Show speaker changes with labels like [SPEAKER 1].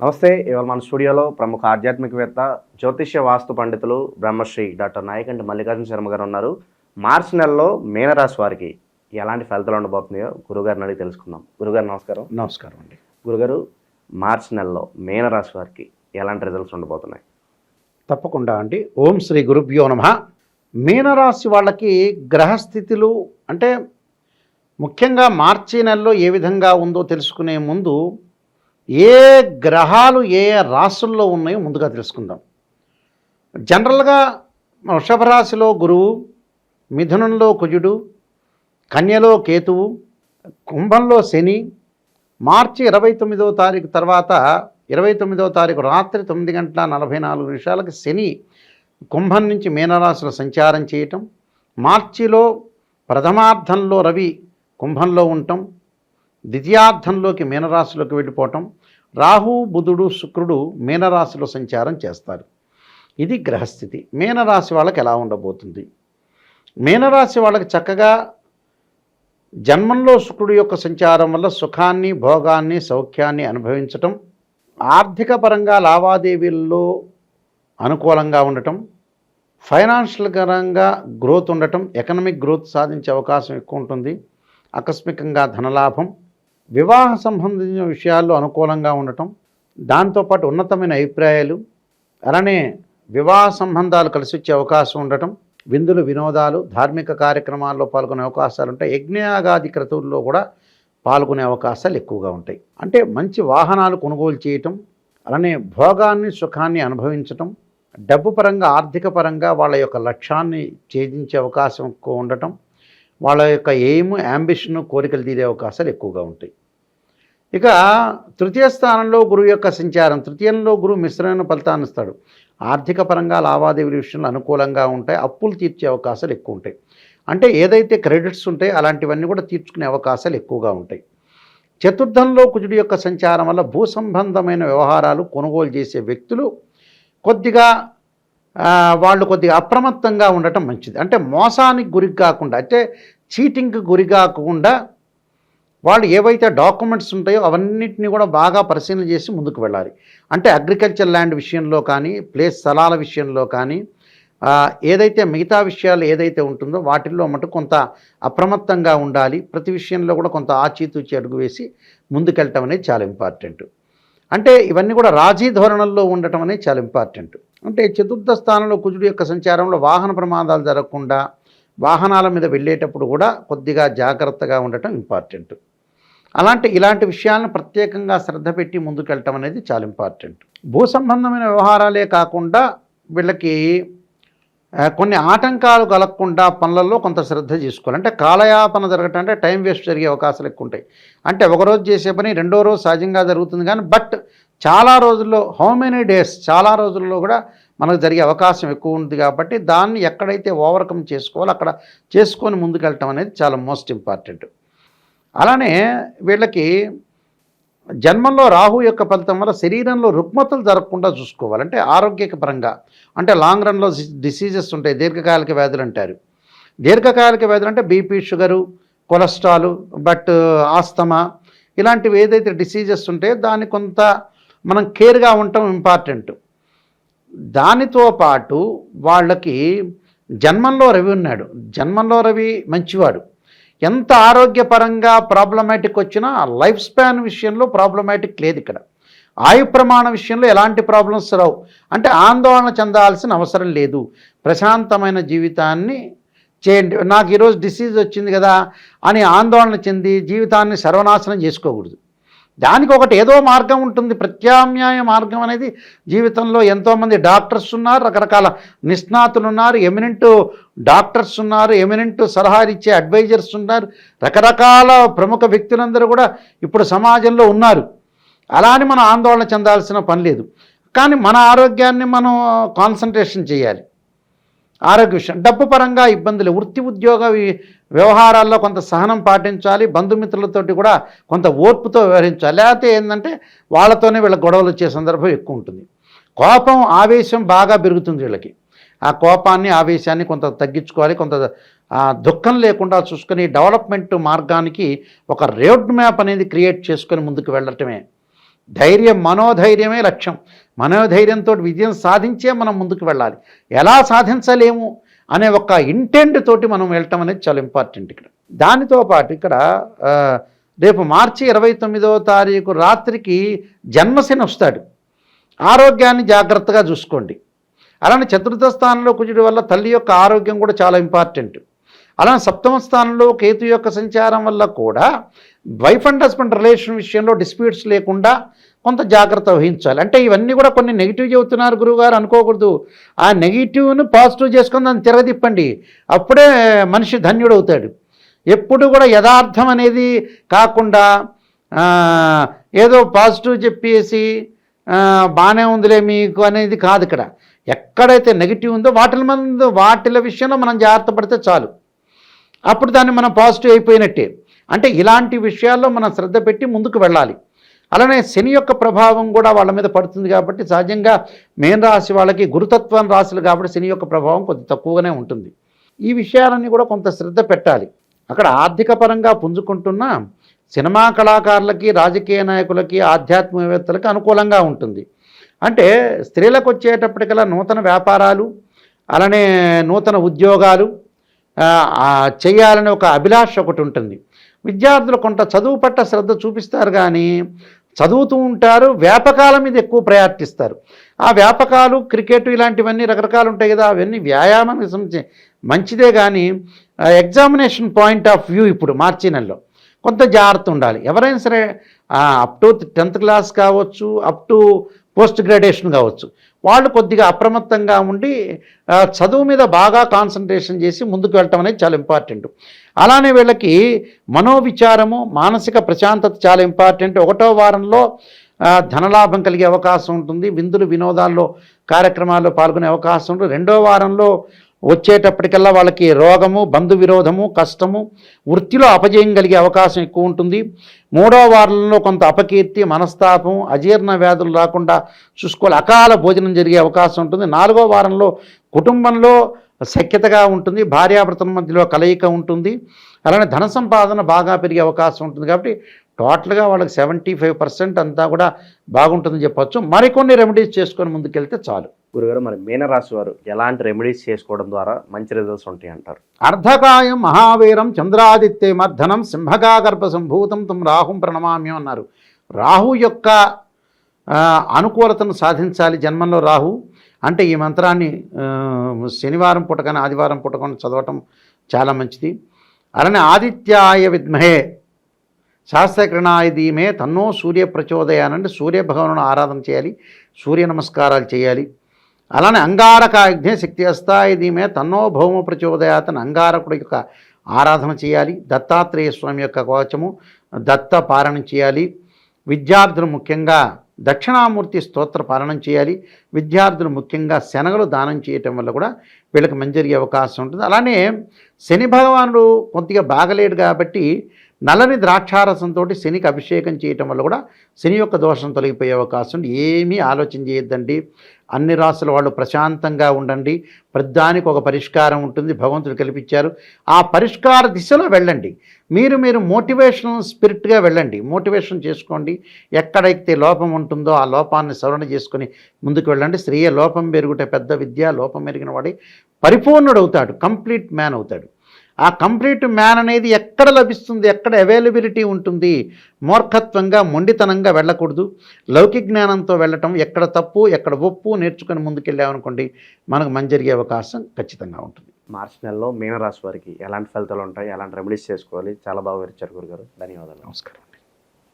[SPEAKER 1] నమస్తే ఇవాళ మన స్టూడియోలో ప్రముఖ ఆధ్యాత్మికవేత్త జ్యోతిష్య వాస్తు పండితులు బ్రహ్మశ్రీ డాక్టర్ నాయకంటి మల్లికార్జున శర్మ గారు ఉన్నారు. మార్చి నెలలో మీనరాశి వారికి ఎలాంటి ఫలితాలు ఉండబోతున్నాయో గురుగారిని అడిగి తెలుసుకుందాం. గురుగారు నమస్కారం.
[SPEAKER 2] నమస్కారం అండి.
[SPEAKER 1] గురుగారు మార్చి నెలలో మీనరాశి వారికి ఎలాంటి రిజల్ట్స్ ఉండబోతున్నాయి?
[SPEAKER 2] తప్పకుండా అండి. ఓం శ్రీ గురుభ్యో నమ. మీనరాశి వాళ్ళకి గ్రహస్థితులు అంటే ముఖ్యంగా మార్చి నెలలో ఏ విధంగా ఉందో తెలుసుకునే ముందు ఏ గ్రహాలు ఏ రాశుల్లో ఉన్నాయో ముందుగా తెలుసుకుందాం. జనరల్గా వృషభ రాశిలో గురువు మిథునంలో కుజుడు కన్యలో కేతువు కుంభంలో శని మార్చి ఇరవై తొమ్మిదో తారీఖు తర్వాత ఇరవై తొమ్మిదో తారీఖు రాత్రి తొమ్మిది గంటల నలభై నాలుగు నిమిషాలకు శని కుంభం నుంచి మీనరాశిలో సంచారం చేయటం మార్చిలో ప్రథమార్థంలో రవి కుంభంలో ఉండటం ద్వితీయార్థంలోకి మీనరాశిలోకి వెళ్ళిపోవటం రాహు బుధుడు శుక్రుడు మీనరాశిలో సంచారం చేస్తారు. ఇది గ్రహస్థితి. మీనరాశి వాళ్ళకి ఎలా ఉండబోతుంది? మీనరాశి వాళ్ళకి చక్కగా జన్మంలో శుక్రుడు యొక్క సంచారం వల్ల సుఖాన్ని భోగాన్ని సౌఖ్యాన్ని అనుభవించటం ఆర్థిక పరంగా లావాదేవీల్లో అనుకూలంగా ఉండటం ఫైనాన్షియల్ పరంగా గ్రోత్ ఉండటం ఎకనమిక్ గ్రోత్ సాధించే అవకాశం ఎక్కువ ఉంటుంది. ఆకస్మికంగా ధనలాభం వివాహ సంబంధించిన విషయాల్లో అనుకూలంగా ఉండటం దాంతోపాటు ఉన్నతమైన అభిప్రాయాలు అలానే వివాహ సంబంధాలు కలిసి వచ్చే అవకాశం ఉండటం విందులు వినోదాలు ధార్మిక కార్యక్రమాల్లో పాల్గొనే అవకాశాలు ఉంటాయి. యజ్ఞయాగాది క్రతువుల్లో కూడా పాల్గొనే అవకాశాలు ఎక్కువగా ఉంటాయి. అంటే మంచి వాహనాలు కొనుగోలు చేయటం అలానే భోగాన్ని సుఖాన్ని అనుభవించటం డబ్బు పరంగా ఆర్థిక పరంగా వాళ్ళ యొక్క లక్ష్యాన్ని ఛేదించే అవకాశం ఎక్కువ ఉండటం వాళ్ళ యొక్క ఎయిమ్ యాంబిషన్ కోరికలు తీరే అవకాశాలు ఎక్కువగా ఉంటాయి. ఇక తృతీయ స్థానంలో గురువు యొక్క సంచారం తృతీయంలో గురువు మిశ్రమైన ఫలితాన్ని ఇస్తాడు. ఆర్థిక పరంగా లావాదేవీల విషయంలో అనుకూలంగా ఉంటాయి అప్పులు తీర్చే అవకాశాలు ఎక్కువ ఉంటాయి. అంటే ఏదైతే క్రెడిట్స్ ఉంటాయో అలాంటివన్నీ కూడా తీర్చుకునే అవకాశాలు ఎక్కువగా ఉంటాయి. చతుర్థంలో కుజుడి యొక్క సంచారం వల్ల భూ సంబంధమైన వ్యవహారాలు కొనుగోలు చేసే వ్యక్తులు కొద్దిగా వాళ్ళు కొద్దిగా అప్రమత్తంగా ఉండటం మంచిది. అంటే మోసానికి గురి కాకుండా అంటే చీటింగ్కి గురి కాకుండా వాళ్ళు ఏవైతే డాక్యుమెంట్స్ ఉంటాయో అవన్నిటిని కూడా బాగా పరిశీలన చేసి ముందుకు వెళ్ళాలి. అంటే అగ్రికల్చర్ ల్యాండ్ విషయంలో కానీ ప్లేస్ స్థలాల విషయంలో కానీ ఏదైతే మిగతా విషయాలు ఏదైతే ఉంటుందో వాటిల్లో మటు కొంత అప్రమత్తంగా ఉండాలి. ప్రతి విషయంలో కూడా కొంత ఆచితూచి అడుగు వేసి ముందుకెళ్ళటం అనేది చాలా ఇంపార్టెంట్. అంటే ఇవన్నీ కూడా రాజీ ధోరణుల్లో ఉండటం అనేది చాలా ఇంపార్టెంట్. అంటే చతుర్థ స్థానంలో కుజుడు యొక్క సంచారంలో వాహన ప్రమాదాలు జరగకుండా వాహనాల మీద వెళ్ళేటప్పుడు కూడా కొద్దిగా జాగ్రత్తగా ఉండటం ఇంపార్టెంట్. అలాంటి ఇలాంటి విషయాలను ప్రత్యేకంగా శ్రద్ధ పెట్టి ముందుకెళ్ళటం అనేది చాలా ఇంపార్టెంట్. భూ సంబంధమైన వ్యవహారాలే కాకుండా వీళ్ళకి కొన్ని ఆటంకాలు కలగకుండా పనులలో కొంత శ్రద్ధ తీసుకోవాలి. అంటే కాలయాపన జరగటం అంటే టైం వేస్ట్ జరిగే అవకాశాలు ఎక్కువ ఉంటాయి. అంటే ఒకరోజు చేసే పని రెండో రోజు సహజంగా జరుగుతుంది కానీ బట్ చాలా రోజుల్లో హౌ మెనీ డేస్ చాలా రోజుల్లో కూడా మనకు జరిగే అవకాశం ఎక్కువ ఉంది కాబట్టి దాన్ని ఎక్కడైతే ఓవర్కమ్ చేసుకోవాలో అక్కడ చేసుకొని ముందుకెళ్ళటం అనేది చాలా మోస్ట్ ఇంపార్టెంట్ అలానే వీళ్ళకి జన్మంలో రాహు యొక్క ఫలితం వల్ల శరీరంలో రుగ్మతలు జరగకుండా చూసుకోవాలంటే ఆరోగ్యపరంగా అంటే లాంగ్ రన్లో డిసీజెస్ ఉంటాయి. దీర్ఘకాలిక వ్యాధులు అంటారు. దీర్ఘకాలిక వ్యాధులు అంటే BP sugar cholesterol but asthma ఇలాంటివి ఏదైతే డిసీజెస్ ఉంటాయో దాన్ని కొంత మనం కేర్గా ఉండటం ఇంపార్టెంట్. దానితో పాటు వాళ్ళకి జన్మంలో రవి ఉన్నాడు. జన్మంలో రవి మంచివాడు. ఎంత ఆరోగ్యపరంగా ప్రాబ్లమాటిక్ వచ్చినా లైఫ్ స్పాన్ విషయంలో ప్రాబ్లమాటిక్ లేదు ఇక్కడ. ఆయు ప్రమాణ విషయంలో ఎలాంటి ప్రాబ్లమ్స్ రావు. అంటే ఆందోళన చెందాల్సిన అవసరం లేదు. ప్రశాంతమైన జీవితాన్ని చేయండి. నాకు ఈరోజు డిసీజ్ వచ్చింది కదా అని ఆందోళన చెంది జీవితాన్ని సర్వనాశనం చేసుకోకూడదు. దానికి ఒకటి ఏదో మార్గం ఉంటుంది. ప్రత్యామ్నాయ మార్గం అనేది జీవితంలో ఎంతోమంది డాక్టర్స్ ఉన్నారు రకరకాల నిష్ణాతులు ఉన్నారు ఎమినెంట్ డాక్టర్స్ ఉన్నారు ఎమినెంట్ సలహాలు ఇచ్చే అడ్వైజర్స్ ఉన్నారు రకరకాల ప్రముఖ వ్యక్తులందరూ కూడా ఇప్పుడు సమాజంలో ఉన్నారు. అలా అని మనం ఆందోళన చెందాల్సిన పని లేదు. కానీ మన ఆరోగ్యాన్ని మనం కాన్సన్ట్రేషన్ చేయాలి. ఆరోగ్య విషయం డబ్బు పరంగా ఇబ్బందులు. వృత్తి ఉద్యోగ వ్యవహారాల్లో కొంత సహనం పాటించాలి. బంధుమిత్రులతోటి కూడా కొంత ఓర్పుతో వ్యవహరించాలి. లేకపోతే ఏంటంటే వాళ్ళతోనే వీళ్ళ గొడవలు వచ్చే సందర్భం ఎక్కువ ఉంటుంది. కోపం ఆవేశం బాగా పెరుగుతుంది వీళ్ళకి. ఆ కోపాన్ని ఆవేశాన్ని కొంత తగ్గించుకోవాలి. కొంత దుఃఖం లేకుండా చూసుకొని డెవలప్మెంట్ మార్గానికి ఒక రోడ్ మ్యాప్ అనేది క్రియేట్ చేసుకొని ముందుకు వెళ్ళటమే ధైర్యం మనోధైర్యమే లక్ష్యం. మనోధైర్యంతో విజయం సాధించే మనం ముందుకు వెళ్ళాలి. ఎలా సాధించలేము అనే ఒక ఇంటెంట్ తోటి మనం వెళ్ళటం అనేది చాలా ఇంపార్టెంట్ ఇక్కడ. దానితో పాటు ఇక్కడ రేపు మార్చి ఇరవై తొమ్మిదవ తారీఖు రాత్రికి జన్మశని వస్తాడు. ఆరోగ్యాన్ని జాగ్రత్తగా చూసుకోండి. అలానే చతుర్థ స్థానంలో కుజుడి వల్ల తల్లి యొక్క ఆరోగ్యం కూడా చాలా ఇంపార్టెంట్ అలా సప్తమ స్థానంలో కేతు యొక్క సంచారం వల్ల కూడా వైఫ్ అండ్ హస్బెండ్ రిలేషన్ విషయంలో డిస్ప్యూట్స్ లేకుండా కొంత జాగ్రత్త వహించాలి. అంటే ఇవన్నీ కూడా కొన్ని నెగిటివ్ చెబుతున్నారు గురువుగారు అనుకోకూడదు. ఆ నెగిటివ్ను పాజిటివ్ చేసుకొని దాన్ని తిరగదిప్పండి అప్పుడే మనిషి ధన్యుడవుతాడు. ఎప్పుడు కూడా యథార్థం అనేది కాకుండా ఏదో పాజిటివ్ చెప్పేసి బాగానే ఉందిలే మీకు అనేది కాదు ఇక్కడ. ఎక్కడైతే నెగిటివ్ ఉందో వాటిల మందు వాటిల విషయంలో మనం జాగ్రత్త పడితే చాలు. అప్పుడు దాన్ని మనం పాజిటివ్ అయిపోయినట్టే. అంటే ఇలాంటి విషయాల్లో మనం శ్రద్ధ పెట్టి ముందుకు వెళ్ళాలి. అలానే శని యొక్క ప్రభావం కూడా వాళ్ళ మీద పడుతుంది కాబట్టి సహజంగా మేన్ రాశి వాళ్ళకి గురుతత్వం రాశులు కాబట్టి శని యొక్క ప్రభావం కొద్ది తక్కువగానే ఉంటుంది. ఈ విషయాలన్నీ కూడా కొంత శ్రద్ధ పెట్టాలి. అక్కడ ఆర్థిక పరంగా పుంజుకుంటున్న సినిమా కళాకారులకి రాజకీయ నాయకులకి ఆధ్యాత్మికవేత్తలకి అనుకూలంగా ఉంటుంది. అంటే స్త్రీలకు వచ్చేటప్పటికల్లా నూతన వ్యాపారాలు అలానే నూతన ఉద్యోగాలు చేయాలనే ఒక అభిలాష ఒకటి ఉంటుంది. విద్యార్థులు కొంత చదువు పట్ల శ్రద్ధ చూపిస్తారు కానీ చదువుతూ ఉంటారు వ్యాపకాల మీద ఎక్కువ ప్రయారిటీ ఆ వ్యాపకాలు క్రికెట్ ఇలాంటివన్నీ రకరకాలు ఉంటాయి కదా అవన్నీ వ్యాయామానికి సంబంధించి మంచిదే కానీ ఎగ్జామినేషన్ పాయింట్ ఆఫ్ వ్యూ ఇప్పుడు మార్చి నెలలో కొంత జాగ్రత్త ఉండాలి. ఎవరైనా సరే అప్ టు టెన్త్ క్లాస్ కావచ్చు అప్ టు పోస్ట్ గ్రాడ్యుయేషన్ కావచ్చు. వాళ్ళు కొద్దిగా అప్రమత్తంగా ఉండి చదువు మీద బాగా కాన్సన్ట్రేషన్ చేసి ముందుకు వెళ్ళటం అనేది చాలా ఇంపార్టెంట్. అలానే వీళ్ళకి మనోవిచారము మానసిక ప్రశాంతత చాలా ఇంపార్టెంట్. ఒకటో వారంలో ధనలాభం కలిగే అవకాశం ఉంటుంది. విందులు వినోదాల్లో కార్యక్రమాల్లో పాల్గొనే అవకాశం ఉంటుంది. రెండో వారంలో వచ్చేటప్పటికల్లా వాళ్ళకి రోగము బంధు విరోధము కష్టము వృత్తిలో అపజయం కలిగే అవకాశం ఎక్కువ ఉంటుంది. మూడో వారంలో కొంత అపకీర్తి మనస్తాపం అజీర్ణ వ్యాధులు రాకుండా చూసుకోవాలి. అకాల భోజనం జరిగే అవకాశం ఉంటుంది. నాలుగో వారంలో కుటుంబంలో సఖ్యతగా ఉంటుంది. భార్యాభర్తల మధ్యలో కలయిక ఉంటుంది. అలానే ధన సంపాదన బాగా పెరిగే అవకాశం ఉంటుంది కాబట్టి టోటల్గా వాళ్ళకి సెవెంటీ ఫైవ్ పర్సెంట్ అంతా కూడా బాగుంటుందని చెప్పచ్చు. మరికొన్ని రెమెడీస్ చేసుకొని ముందుకెళ్తే చాలు.
[SPEAKER 1] గురుగారు మరి మీనరాశి వారు ఎలాంటి రెమెడీస్ చేసుకోవడం ద్వారా మంచి రిజల్ట్స్ ఉంటాయి అంటారు
[SPEAKER 2] అర్ధకాయం మహావీరం చంద్రాదిత్య మర్ధనం సింహగాగర్భ సంభూతం తుమ్ రాహుం ప్రణమామ్యం అన్నారు. రాహు యొక్క అనుకూలతను సాధించాలి జన్మంలో రాహు. అంటే ఈ మంత్రాన్ని శనివారం పూట కానీ ఆదివారం పూట కానీ చదవటం చాలా మంచిది. అలానే ఆదిత్యాయ విద్మహే శాస్త్రకిరణాయ ధీమే తన్నో సూర్య ప్రచోదయానంటే సూర్య భగవాను ఆరాధన చేయాలి. సూర్య నమస్కారాలు చేయాలి. అలానే అంగారకాగ్నే శక్తి అస్తాయి దీమే తన్నో భౌమ ప్రచోదయాతన అంగారకుడి యొక్క ఆరాధన చేయాలి. దత్తాత్రేయ స్వామి యొక్క కోచము దత్త పారణం చేయాలి. విద్యార్థులు ముఖ్యంగా దక్షిణామూర్తి స్తోత్ర పాలనం చేయాలి. విద్యార్థులు ముఖ్యంగా శనగలు దానం చేయటం వల్ల కూడా వీళ్ళకి మంచి అవకాశం ఉంటుంది. అలానే శని భగవానుడు కొద్దిగా బాగలేడు కాబట్టి నల్లని ద్రాక్షారసంతో శనికి అభిషేకం చేయటం వల్ల కూడా శని యొక్క దోషం తొలగిపోయే అవకాశం ఏమీ ఆలోచన చేయొద్దండి. అన్ని రాసుల వాళ్ళు ప్రశాంతంగా ఉండండి. ప్రతిదానికి ఒక పరిష్కారం ఉంటుంది. భగవంతుడు కల్పించారు. ఆ పరిష్కార దిశలో వెళ్ళండి. మీరు మీరు మోటివేషనల్ స్పిరిట్గా వెళ్ళండి. మోటివేషన్ చేసుకోండి. ఎక్కడైతే లోపం ఉంటుందో ఆ లోపాన్ని సవరణ చేసుకుని ముందుకు వెళ్ళండి. స్త్రీయ లోపం పెరుగుట పెద్ద విద్య. లోపం పెరిగిన వాడి పరిపూర్ణుడు అవుతాడు కంప్లీట్ మ్యాన్ అవుతాడు. ఆ కంప్లీట్ మ్యాన్ అనేది ఎక్కడ లభిస్తుంది ఎక్కడ అవైలబిలిటీ ఉంటుంది మూర్ఖత్వంగా మొండితనంగా వెళ్ళకూడదు. లౌకిక జ్ఞానంతో వెళ్ళటం ఎక్కడ తప్పు ఎక్కడ ఒప్పు నేర్చుకొని ముందుకెళ్ళామనుకోండి మనకు మంచి జరిగే అవకాశం ఖచ్చితంగా ఉంటుంది.
[SPEAKER 1] మార్చి నెలలో మీనరాశి వారికి ఎలాంటి ఫలితాలు ఉంటాయి ఎలాంటి రెమెడీస్ చేసుకోవాలి చాలా బాగా వివరించారు గురుగారు. ధన్యవాదాలు.
[SPEAKER 2] నమస్కారం.